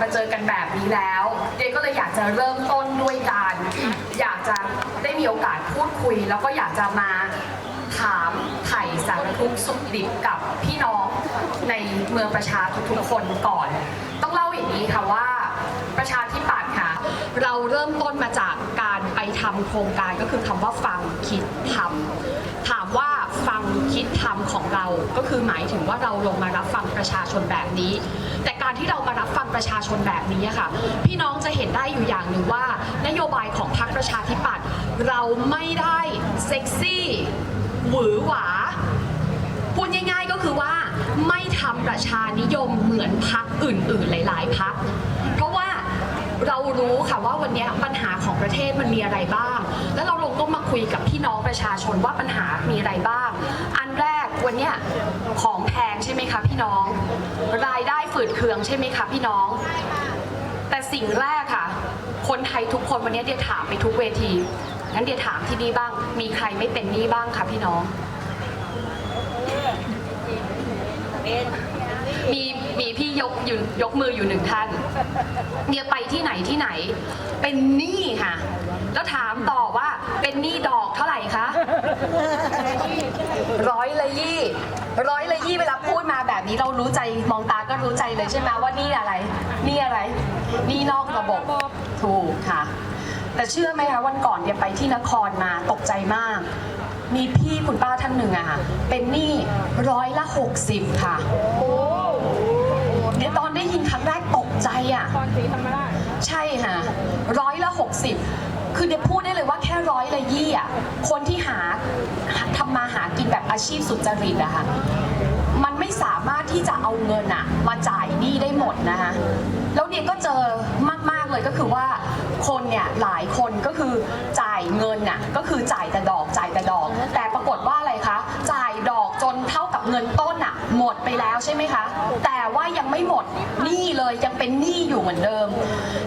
มาเจอกันแบบนี้แล้วเดก็เลยอยากจะเริ่มต้นด้วยการอยากจะได้มีโอกาสพูดคุย แล้วก็อยากจะมาถามไถ่สารทุกข์สุขดิบกับพี่น้องในเมืองประชาทุกๆคนก่อน ต้องเล่าอย่างนี้ค่ะว่าประชาธิปัตย์ค่ะ เราเริ่มต้นมาจากการไปทำโครงการก็คือคำว่าฟังคิดทำิดทำของเรา ก็คือหมายถึงว่าเราลงมารับฟังประชาชนแบบนี้ แต่การที่เรามารับฟังประชาชนแบบนี้ค่ะ พี่น้องจะเห็นได้อยู่อย่างหนึ่งว่า นโยบายของพรรคประชาธิปัตย์เราไม่ได้เซ็กซี่หวือหวาพูดง่ายๆก็คือว่าไม่ทำประชานิยมเหมือนพักอื่นๆ หลายๆพักเพราะว่า เรารู้ค่ะว่าวันนี้ปัญหาของประเทศมันมีอะไรบ้าง แล้วเราลงก็มาคุยกับพี่น้องประชาชนว่าปัญหามีอะไรบ้าง อันแรกวันนี้ของแพงใช่ไหมคะพี่น้อง รายได้ฝืดเคืองใช่ไหมคะพี่น้อง แต่สิ่งแรกค่ะ คนไทยทุกคนวันนี้เดียถามไปทุกเวทีงั้นเดียถามที่นี่บ้าง มีใครไม่เป็นหนี้บ้างคะพี่น้องมี มีพี่ยกยู่ยกมืออยู่หนึ่งท่านเดียไปที่ไหนที่ไหน เป็นหนี้ค่ะ แล้วถามต่อว่าเป็นหนี้ดอกเท่าไหร่คะร้อยละยี่ ร้อยละยี่เวลาพูดมาแบบนี้เรารู้ใจมองตาก็รู้ใจเลยใช่ไหมว่านี่อะไร นี่อะไร นี่นอกระบบถูกค่ะ แต่เชื่อไหมคะวันก่อนเดียไปที่นครมาตกใจมากมีพี่คุณป้าท่านหนึ่งอะค่ะ เป็นหนี้ร้อยละหกสิบค่ะ เดี๋ยวตอนได้ยิน ครั้งแรกตกใจอะคอนศรีธรรมราชใช่ค่ะร้อยละหกสิบคือเดี๋ยวพูดได้เลยว่าแค่ร้อยละยี่อะคนที่หาทำมาหากินแบบอาชีพสุจริตอะค่ะมันไม่สามารถที่จะเอาเงินอะมาจ่ายหนี้ได้หมดนะคะแล้วเดียก็เจอมาก ๆ เลยก็คือว่าคนเนี่ยหลายคนก็คือจ่ายเงินน่ะก็คือจ่ายแต่ดอกจ่ายแต่ดอก แต่ปรากฏว่า ดไปแล้วใช่ไหมคะ แต่ว่ายังไม่หมดหนี้เลยยังเป็นหนี้อยู่เหมือนเดิม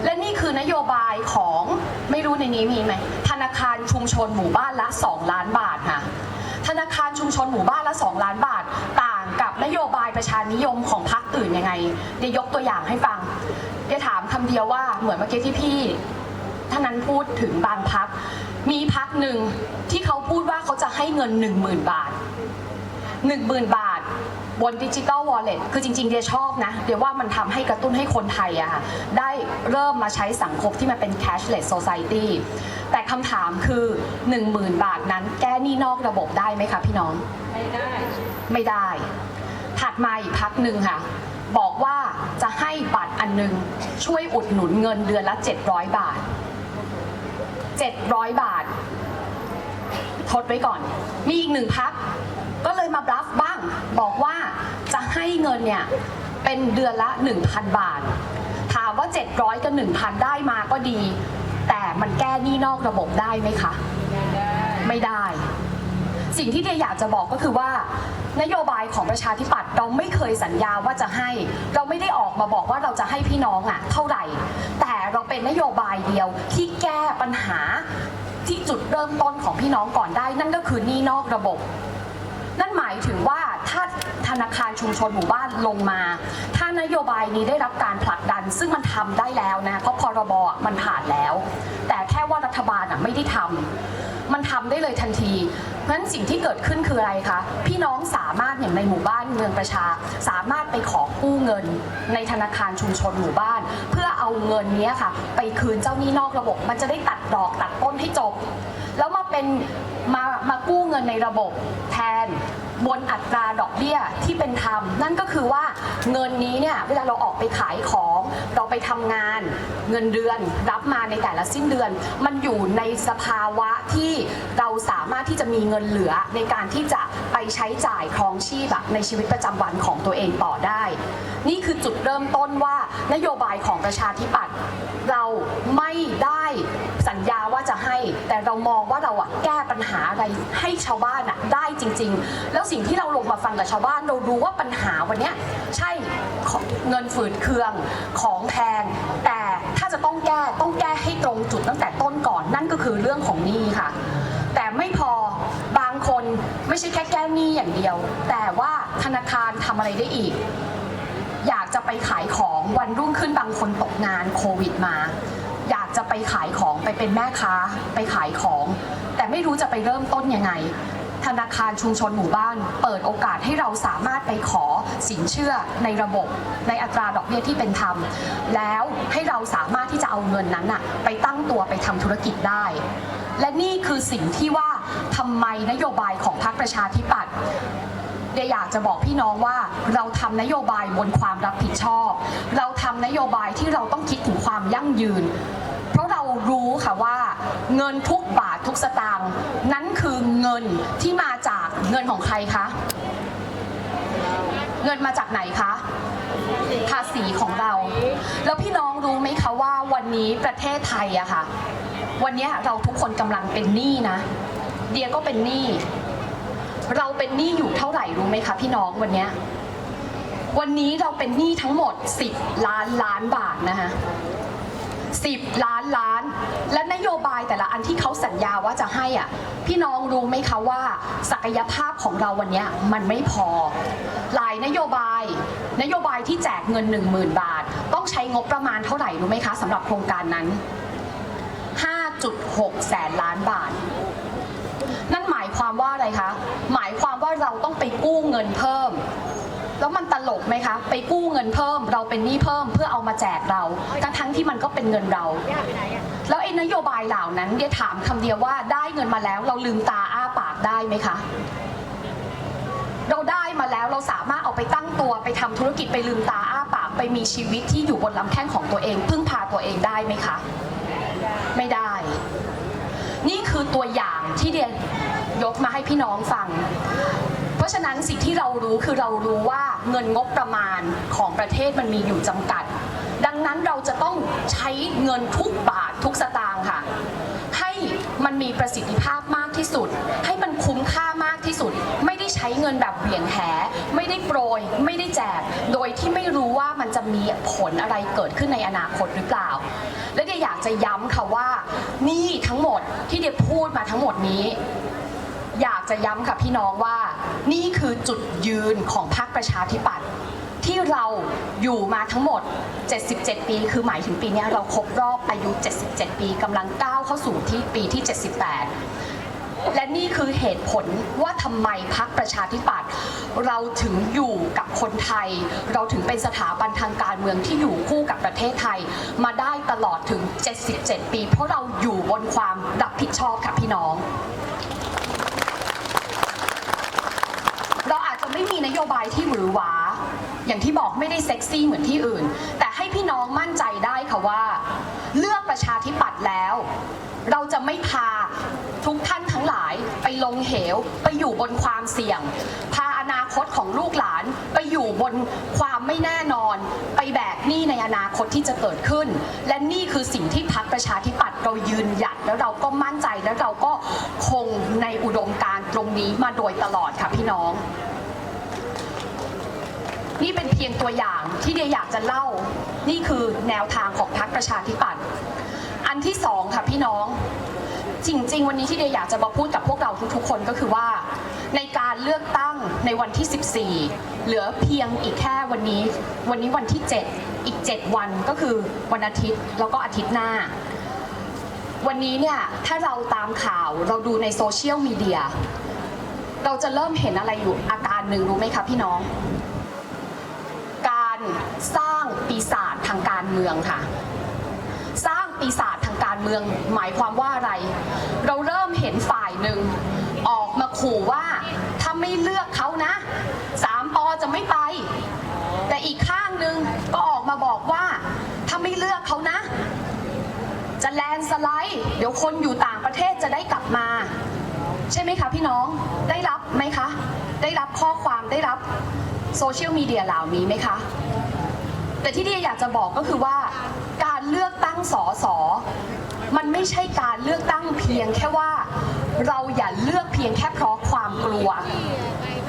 และนี่คือนโยบายของไม่รู้ในนี้มีไหมธนาคารชุมชนหมู่บ้านละ 2 ล้านบาทค่ะธนาคารชุมชนหมู่บ้านละ 2 ล้านบาท ต่างกับนโยบายประชานิยมของพรรคอื่นยังไงเดี๋ยวยกตัวอย่างให้ฟังเดี๋ยวถามคำเดียวว่าเหมือนเมื่อกี้ที่พี่ท่านนั้นพูดถึงบางพัก มีพักหนึ่งที่เขาพูดว่าเขาจะให้เงิน 10,000 บาท 10,000 บาท บนดิจิ t a ลวอลเล็ตคือจริงๆเดียชอบนะ เดียว่ามันทำให้กระตุ้นให้คนไทยอะค่ะได้เริ่มมาใช้สังคมที่มันเป็น cashless society แต่คำถามคือ 10,000 บาทนั้นแก้หนี้นอกระบบได้ไหมคะพี่น้อง ไม่ได้ ไม่ได้ ถัดมาอีกพักหนึ่งค่ะ บอกว่าจะให้บัตรอันหนึง ช่วยอุดหนุนเงินเดือนละ 700 บาท 700 บาท ทดไว้ก่อน มีอีกหนึ่งพัก ก็เลยมาบลัฟบ้าง บอกว่าจะให้เงินเนี่ยเป็นเดือนละ 1,000 บาท ถามว่า 700 กับ 1,000 ได้มาก็ดี แต่มันแก้หนี้นอกระบบได้ไหมคะไม่ได้ไม่ได้ สิ่งที่เดียอยากจะบอกก็คือว่านโยบายของประชาธิปัตย์เราไม่เคยสัญญาว่าจะให้ เราไม่ได้ออกมาบอกว่าเราจะให้พี่น้องอะเท่าไหร่ แต่เราเป็นนโยบายเดียวที่แก้ปัญหาที่จุดเริ่มต้นของพี่น้องก่อนได้ นั่นก็คือหนี้นอกระบบ นั่นหมายถึงว่าถ้าธนาคารชุมชนหมู่บ้านลงมา ถ้านโยบายนี้ได้รับการผลักดัน ซึ่งมันทำได้แล้วนะเพราะพรบมันผ่านแล้ว แต่แค่ว่ารัฐบาลอะไม่ได้ทำมันทำได้เลยทันทีเพราะฉะนั้นสิ่งที่เกิดขึ้นคืออะไรคะพี่น้องสามารถอย่างในหมู่บ้านเมืองประชา สามารถไปขอกู้เงิน ในธนาคารชุมชนหมู่บ้าน เพื่อเอาเงินนี้ค่ะ ไปคืนเจ้าหนี้นอกระบบ มันจะได้ตัดดอกตัดต้นให้จบ แล้วมาเป็นมามากู้เงินในระบบแทนบนอัตราดอกเบี้ยที่เป็นธรรม นั่นก็คือว่าเงินนี้เนี่ยเวลาเราออกไปขายของเราไปทำงานเงินเดือนรับมาในแต่ละสิ้นเดือน มันอยู่ในสภาวะที่เราสามารถที่จะมีเงินเหลือในการที่จะไปใช้จ่ายครองชีพอะในชีวิตประจำวันของตัวเองต่อได้ นี่คือจุดเริ่มต้นว่านโยบายของประชาธิปัตย์เราไม่ ได้สัญญาว่าจะให้ แต่เรามองว่าเราอะแก้ปัญหาอะไรให้ชาวบ้านอะได้จริง ๆ แล้วสิ่งที่เราลงมาฟังกับชาวบ้านเรารู้ว่าปัญหาวันเนี้ยใช่เงินฝืดเคืองของแพง แต่ถ้าจะต้องแก้ต้องแก้ให้ตรงจุดตั้งแต่ต้นก่อนนั่นก็คือเรื่องของหนี้ค่ะ แต่ไม่พอบางคนไม่ใช่แค่แก้หนี้อย่างเดียว แต่ว่าธนาคารทำอะไรได้อีกอยากจะไปขายของวันรุ่งขึ้นบางคนตกงานโควิดมา ไปขายของไปเป็นแม่ค้าไปขายของ แต่ไม่รู้จะไปเริ่มต้นยังไง ธนาคารชุมชนหมู่บ้าน เปิดโอกาสให้เราสามารถไปขอสินเชื่อในระบบ ในอัตราดอกเบี้ยที่เป็นธรรม แล้วให้เราสามารถที่จะเอาเงินนั้นอะไปตั้งตัวไปทำธุรกิจได้ และนี่คือสิ่งที่ว่าทำไมนโยบายของพรรคประชาธิปัตย์ เดยอยากจะบอกพี่น้องว่าเราทำนโยบายบนความรับผิดชอบ เราทำนโยบายที่เราต้องคิดถึงความยั่งยืน เพราะเรารู้ค่ะว่าเงินทุกบาททุกสตางค์นั้นคือเงินที่มาจากเงินของใครคะเงินมาจากไหนคะภาษีของเรา แล้วพี่น้องรู้ไหมคะว่าวันนี้ประเทศไทยอะค่ะ วันนี้เราทุกคนกำลังเป็นหนี้นะ เดียก็เป็นหนี้ เราเป็นหนี้อยู่เท่าไหร่รู้ไหมคะพี่น้องวันเนี้ยวันนี้เราเป็นหนี้ทั้งหมด 10 ล้านล้านบาทนะคะ10 ล้านล้าน และนโยบายแต่ละอันที่เขาสัญญาว่าจะให้อะพี่น้องรู้ไหมคะว่า ศักยภาพของเราวันนี้มันไม่พอ หลายนโยบาย นโยบายที่แจกเงิน 10,000 บาท ต้องใช้งบประมาณเท่าไหร่รู้ไหมคะสำหรับโครงการนั้น 5.6 แสนล้านบาท นั่นหมายความว่าอะไรคะหมาย ว่าเราต้องไปกู้เงินเพิ่ม แล้วมันตลกไหมคะ ไปกู้เงินเพิ่ม เราเป็นหนี้เพิ่มเพื่อเอามาแจกเรา ทั้งทั้งที่มันก็เป็นเงินเรา แล้วไอ้นโยบายเหล่านั้นเดี๋ยวถามคำเดียวว่าได้เงินมาแล้ว เราลืมตาอ้าปากได้ไหมคะ เราได้มาแล้วเราสามารถเอาไปตั้งตัวไปทำธุรกิจไปลืมตาอ้าปากไปมีชีวิตที่อยู่บนลำแข้งของตัวเอง พึ่งพาตัวเองได้ไหมคะ ไม่ได้ นี่คือตัวอย่างที่เดีย ยกมาให้พี่น้องฟัง เพราะฉะนั้นสิ่งที่เรารู้คือเรารู้ว่าเงินงบประมาณของประเทศมันมีอยู่จำกัด ดังนั้นเราจะต้องใช้เงินทุกบาททุกสตางค์ค่ะ ให้มันมีประสิทธิภาพมากที่สุด ให้มันคุ้มค่ามากที่สุด ไม่ได้ใช้เงินแบบเหวี่ยงแห ไม่ได้โปรย ไม่ได้แจก โดยที่ไม่รู้ว่ามันจะมีผลอะไรเกิดขึ้นในอนาคตหรือเปล่า และเดียอยากจะย้ำค่ะว่า นี่ทั้งหมดที่เดียพูดมาทั้งหมดนี้ อยากจะย้ำค่ะพี่น้องว่า นี่คือจุดยืนของพรรคประชาธิปัตย์ที่เราอยู่มาทั้งหมด 77 ปี คือหมายถึงปีนี้เราครบรอบอายุ 77 ปีกำลังก้าวเข้าสู่ที่ปีที่ 78 และนี่คือเหตุผลว่าทำไมพรรคประชาธิปัตย์เราถึงอยู่กับคนไทย เราถึงเป็นสถาบันทางการเมืองที่อยู่คู่กับประเทศไทย มาได้ตลอดถึง 77 ปี เพราะเราอยู่บนความรับผิดชอบค่ะพี่น้อง เราอาจจะไม่มีนโย บายที่หวือหวา อย่างที่บอกไม่ได้เซ็กซี่เหมือนที่อื่น แต่ให้พี่น้องมั่นใจได้ค่ะว่า เลือกประชาธิปัตย์แล้ว เราจะไม่พาทุกท่านทั้งหลายไปลงเหว ไปอยู่บนความเสี่ยง พาอนาคตของลูกหลานไปอยู่บนความไม่แน่นอน ไปแบกหนี้ในอนาคตที่จะเกิดขึ้น และนี่คือสิ่งที่พรรคประชาธิปัตย์เรายืนหยัดแล้วเราก็มั่นใจแล้วเราก็คงในอุดมการณ์ตรงนี้มาโดยตลอดค่ะพี่น้อง นี่เป็นเพียงตัวอย่างที่เดียอยากจะเล่า นี่คือแนวทางของพรรคประชาธิปัตย์ อันที่สองค่ะพี่น้อง จริง ๆ วันนี้ที่เดียอยากจะมาพูดกับพวกเราทุกๆ คนก็คือว่า ในการเลือกตั้งในวันที่ 14 เหลือเพียงอีกแค่วันนี้ วันนี้วันที่ 7 อีก 7 วันก็คือวันอาทิตย์แล้วก็อาทิตย์หน้า วันนี้เนี่ยถ้าเราตามข่าวเราดูในโซเชียลมีเดียเราจะเริ่มเห็นอะไรอยู่อาการหนึ่งรู้ไหมคะพี่น้อง สร้างปีศาจทางการเมืองค่ะ สร้างปีศาจทางการเมือง หมายความว่าอะไร เราเริ่มเห็นฝ่ายหนึ่งออกมาขู่ว่าถ้าไม่เลือกเขานะสามปอจะไม่ไป แต่อีกข้างหนึ่งก็ออกมาบอกว่าถ้าไม่เลือกเขานะ จะแลนสไลด์เดี๋ยวคนอยู่ต่างประเทศจะได้กลับมา ใช่ไหมคะพี่น้องได้รับไหมคะ ได้รับข้อความได้รับ โซเชียลมีเดียเหล่านี้ไหมคะ แต่ที่เดียอยากจะบอกก็คือว่าการเลือกตั้งสอสอมันไม่ใช่การเลือกตั้งเพียงแค่ว่า เราอย่าเลือกเพียงแค่เพราะความกลัว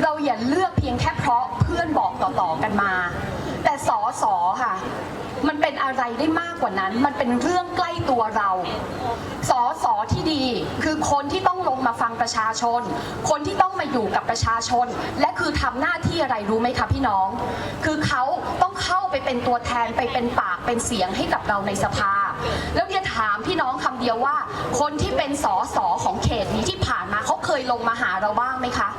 เราอย่าเลือกเพียงแค่เพราะเพื่อนบอกต่อๆกันมา แต่สอสอค่ะ มันเป็นอะไรได้มากกว่านั้น มันเป็นเรื่องใกล้ตัวเราสอสอที่ดีคือคนที่ต้องลงมาฟังประชาชน คนที่ต้องมาอยู่กับประชาชน และคือทำหน้าที่อะไรรู้ไหมคะพี่น้อง คือเขาต้องเข้าไปเป็นตัวแทนไปเป็นปากเป็นเสียงให้กับเราในสภา แล้วเดียถามพี่น้องคำเดียวว่า คนที่เป็นสอสอของเขตนี้ที่ผ่านมาเขาเคยลงมาหาเราบ้างไหมคะ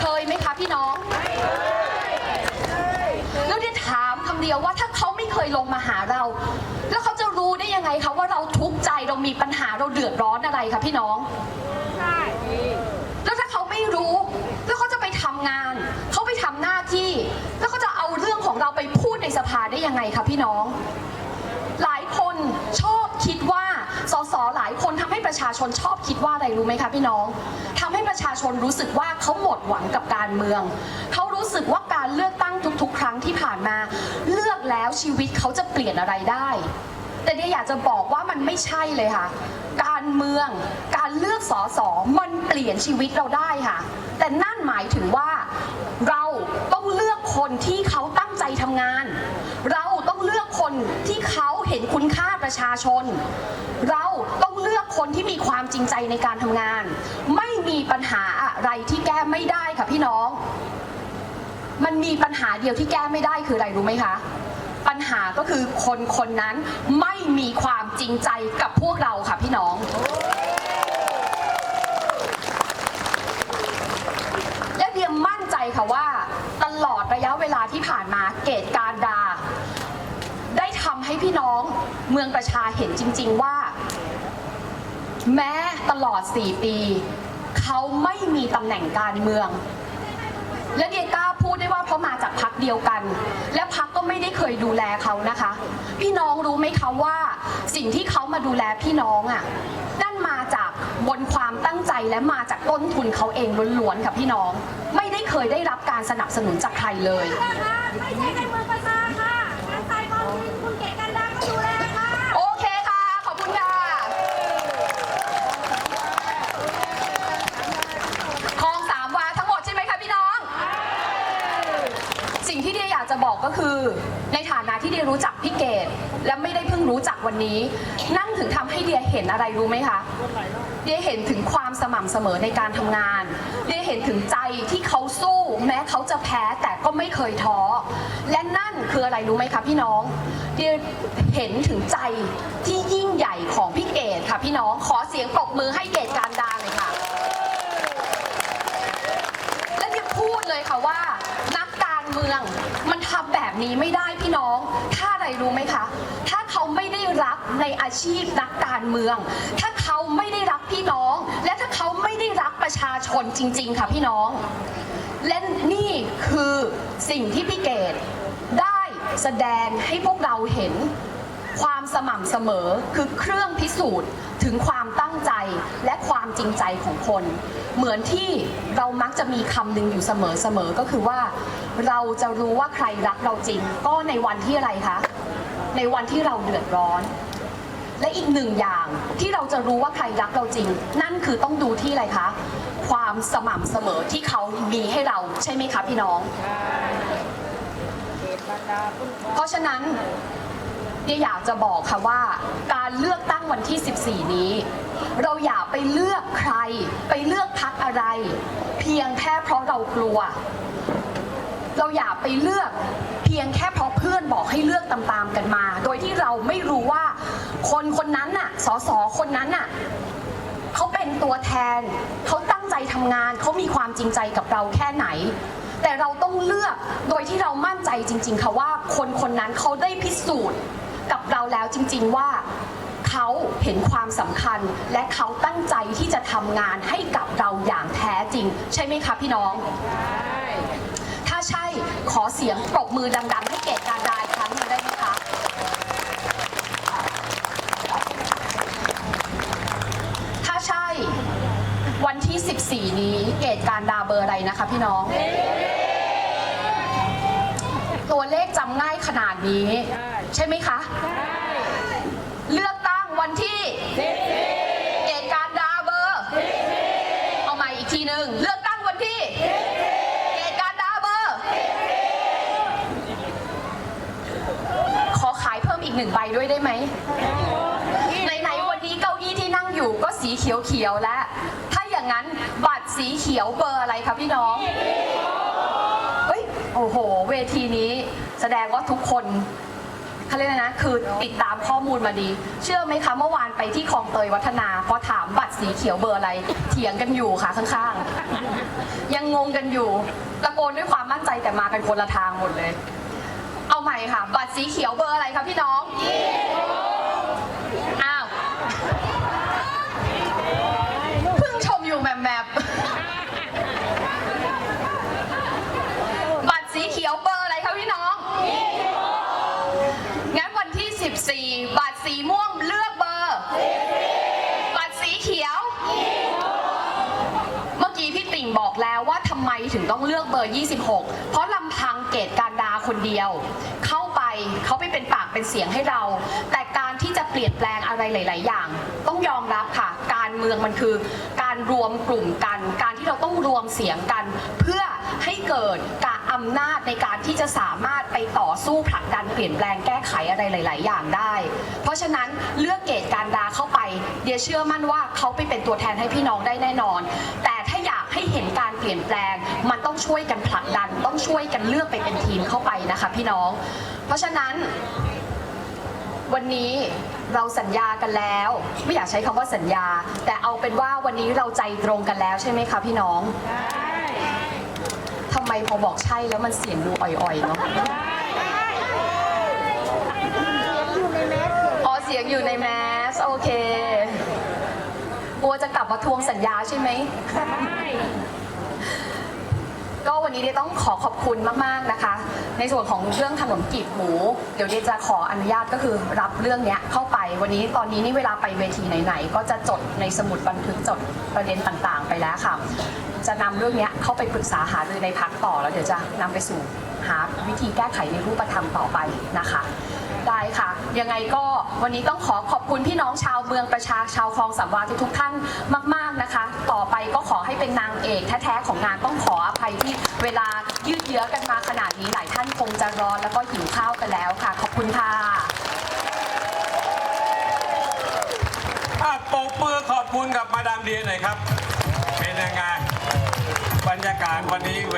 เคยไหมคะพี่น้อง แล้วเดียถามคำเดียวว่าถ้าเขาไม่เคยลงมาหาเรา แล้วเขาจะรู้ได้ยังไงคะว่าเราทุกข์ใจเรา มีปัญหาเราเดือดร้อนอะไรคะพี่น้อง ใช่ แล้วถ้าเขาไม่รู้ แล้วเขาจะไปทำงาน เขาไปทำหน้าที่ แล้วเขาจะเอาเรื่องของเราไปพูดในสภาได้ยังไงคะพี่น้อง หลายคนชอบคิดว่าสสหลายคนทำให้ประชาชนชอบคิดว่าอะไรรู้ไหมคะพี่น้องทำให้ประชาชนรู้สึกว่าเขาหมดหวังกับการเมือง เขารู้สึกว่าการเลือกตั้งทุก ๆ ครั้งที่ผ่านมา เลือกแล้วชีวิตเขาจะเปลี่ยนอะไรได้ แต่เนี่ยอยากจะบอกว่ามันไม่ใช่เลยค่ะ การเมืองการเลือกสอสอมันเปลี่ยนชีวิตเราได้ค่ะ แต่นั่นหมายถึงว่าเราต้องเลือกคนที่เขาตั้งใจทำงาน เราต้องเลือกคนที่เขาเห็นคุณค่าประชาชน เราต้องเลือกคนที่มีความจริงใจในการทำงาน ไม่มีปัญหาอะไรที่แก้ไม่ได้ค่ะพี่น้อง มันมีปัญหาเดียวที่แก้ไม่ได้คืออะไรรู้ไหมคะ ปัญหาก็คือคนคนนั้นไม่มีความจริงใจกับพวกเราค่ะพี่น้อง และเดียมมั่นใจค่ะว่า ตลอดระยะเวลาที่ผ่านมาเกตการดา ได้ทำให้พี่น้องเมืองประชาเห็นจริง ๆว่า แม้ตลอด 4 ปี เขาไม่มีตำแหน่งการเมือง และเดียกล้าพูดได้ว่าเพราะมาจากพักเดียวกัน และพักก็ไม่ได้เคยดูแลเขานะคะ พี่น้องรู้ไหมคะว่า สิ่งที่เขามาดูแลพี่น้องอะ่ะนั่นมาจากบนความตั้งใจและมาจากต้นทุนเขาเองล้วนๆค่ะพี่น้อง ไม่ได้เคยได้รับการสนับสนุนจากใครเลย ก็คือ ในฐานะที่เดียรู้จักพี่เกดและไม่ได้เพิ่งรู้จักวันนี้ นั่นถึงทำให้เดียเห็นอะไรรู้ไหมคะเดียเห็นถึงความสม่ำเสมอในการทำงานเดียเห็นถึงใจที่เขาสู้ แม้เขาจะแพ้แต่ก็ไม่เคยท้อและนั่นคืออะไรรู้ไหมคะพี่น้องเดียเห็นถึงใจที่ยิ่งใหญ่ของพี่เกดค่ะพี่น้องขอเสียงปรบมือให้เกดการดาเลยค่ะและที่พูดเลยค่ะว่านักการเมืองมั บนี้ไม่ได้พี่น้อง ถ้าอะไรรู้ไหมคะ ถ้าเขาไม่ได้รักในอาชีพนักการเมือง ถ้าเขาไม่ได้รักพี่น้อง และถ้าเขาไม่ได้รักประชาชนจริง ๆ ค่ะพี่น้อง และนี่คือสิ่งที่พี่เกดได้แสดงให้พวกเราเห็นความสม่ำเสมอคือเครื่องพิสูจน์ถึงความตั้งใจและความจริงใจของคน เหมือนที่เรามักจะมีคำหนึ่งอยู่เสมอๆก็คือว่า เราจะรู้ว่าใครรักเราจริง ก็ในวันที่อะไรคะ ในวันที่เราเดือดร้อน และอีกหนึ่งอย่างที่เราจะรู้ว่าใครรักเราจริง นั่นคือต้องดูที่อะไรคะ ความสม่ำเสมอที่เขามีให้เราใช่ไหมคะพี่น้องเกตบรรดาคุณเพราะฉะนั้นเดียอยากจะบอกค่ะว่า การเลือกตั้งวันที่ 14 นี้ เราอย่าไปเลือกใคร ไปเลือกพักอะไร เพียงแค่เพราะเรากลัว เราอย่าไปเลือกเพียงแค่เพราะเพื่อนบอกให้เลือกตามๆกันมา โดยที่เราไม่รู้ว่าคนคนนั้นน่ะสสคนนั้นน่ะเขาเป็นตัวแทน เขาตั้งใจทำงานเขามีความจริงใจกับเราแค่ไหน แต่เราต้องเลือกโดยที่เรามั่นใจจริง ๆค่ะว่าคนคนนั้นเขาได้พิสูจน์กับเราแล้วจริง ๆว่าเขาเห็นความสำคัญและเขาตั้งใจที่จะทำงานให้กับเราอย่างแท้จริง ใช่ไหมคะพี่น้อง ขอเสียงปรบมือดังๆ ให้เกตการดาอีกครั้งหนึงได้ไหมคะถ้าใช่ วันที่ 14 นี้เกตการดาเบอร์อะไรนะคะพี่น้อง ตัวเลขจำง่ายขนาดนี้ ใช่ไหมคะ เลือกตั้งวันที่เกตการดาเบอร์ เอาใหม่อีกทีหนึ่งเลือกตั้งวันที่ เกตการดาเบอร์ ใบด้วย ได้ไหมไหนๆวันนี้เก้าอี้ที่นั่งอยู่ก็สีเขียวๆแล้ว ถ้าอย่างนั้นบัตรสีเขียวเบอร์อะไรคะพี่น้องเฮ้ยโอ้โห เวทีนี้แสดงว่าทุกคนเขาเรียกนะคือติดตามข้อมูลมาดี เชื่อไหมคะเมื่อวานไปที่คลองเตยวัฒนาพอถามบัตรสีเขียวเบอร์อะไร เถียงกันอยู่ค่ะข้างๆ ยังงงกันอยู่ตะโกนด้วยความมั่นใจแต่มากันคนละทางหมดเลย เอาใหม่ค่ะ บัตรสีเขียวเบอร์อะไรคะพี่น้องอ้าวเพิ่งชมอยู่แมบแมบบัตรสีเขียวเบอร์อะไรคะพี่น้องงั้นวันที่ 14 บัตรสีม่วงเลือกเบอร์บัตรสีเขียว เมื่อกี้พี่ติ่งบอกแล้วว่าทำไมถึงต้องเลือกเบอร์ 26 เพราะลำพังเกตการ คนเดียว เข้าไปเขาไปเป็นปากเป็นเสียงให้เรา แต่การที่จะเปลี่ยนแปลงอะไรหลาย ๆ อย่าง ต้องยอมรับค่ะ การเมืองมันคือการรวมกลุ่มกัน การที่เราต้องรวมเสียงกัน เพื่อให้เกิดการอำนาจในการที่จะสามารถไปต่อสู้ผลักดันเปลี่ยนแปลงแก้ไขอะไรหลาย ๆ อย่างได้ เพราะฉะนั้นเลือกเกตการดาเข้าไปเดียเชื่อมั่นว่าเขาไปเป็นตัวแทนให้พี่น้องได้แน่นอน แต่ อยากให้เห็นการเปลี่ยนแปลง มันต้องช่วยกันผลักดัน ต้องช่วยกันเลือกไปเป็นทีมเข้าไปนะคะพี่น้อง เพราะฉะนั้นวันนี้เราสัญญากันแล้ว ไม่อยากใช้คำว่าสัญญา แต่เอาเป็นว่าวันนี้เราใจตรงกันแล้วใช่ไหมคะพี่น้องทำไมพอบอกใช่แล้วมันเสียงดูอ่อยๆเนาะอ๋อเสียงอยู่ในแมสโอเค ลัวจะกลับมาทวงสัญญาใช่ไหมใช่ก็วันนี้เดยต้องขอขอบคุณมากๆนะคะ ในส่วนของเรื่องขนมจีบหมู เดี๋ยวเดยจะขออนุญาตก็คือรับเรื่องเนี้ยเข้าไปวันนี้ตอนนี้นี่เวลาไปเวทีไหนๆก็จะจดในสมุดบันทึกจดประเด็นต่างๆ ไปแล้วค่ะ จะนำเรื่องเนี้ยเข้าไปปรึกษาหารือในพักต่อแล้วเดี๋ยวจะนำไปสู่หาวิธีแก้ไขในรูปธรรมต่อไปนะคะ ได้ค่ะ ยังไงก็วันนี้ต้องขอขอบคุณพี่น้องชาวเมืองประชาชาวคลองสามวาทุกๆท่านมาก ๆนะคะ ต่อไปก็ขอให้เป็นนางเอกแท้ๆของงานต้องขออภัยที่เวลายืดเยื้อกันมาขนาดนี้หลายท่านคงจะร้อนแล้วก็หิวข้าวกันแล้วค่ะ ขอบคุณค่ะอะปรบมือขอบคุณกับมาดามเดียหน่อยครับ เป็นยังไงบรรยากาศวันนี้เว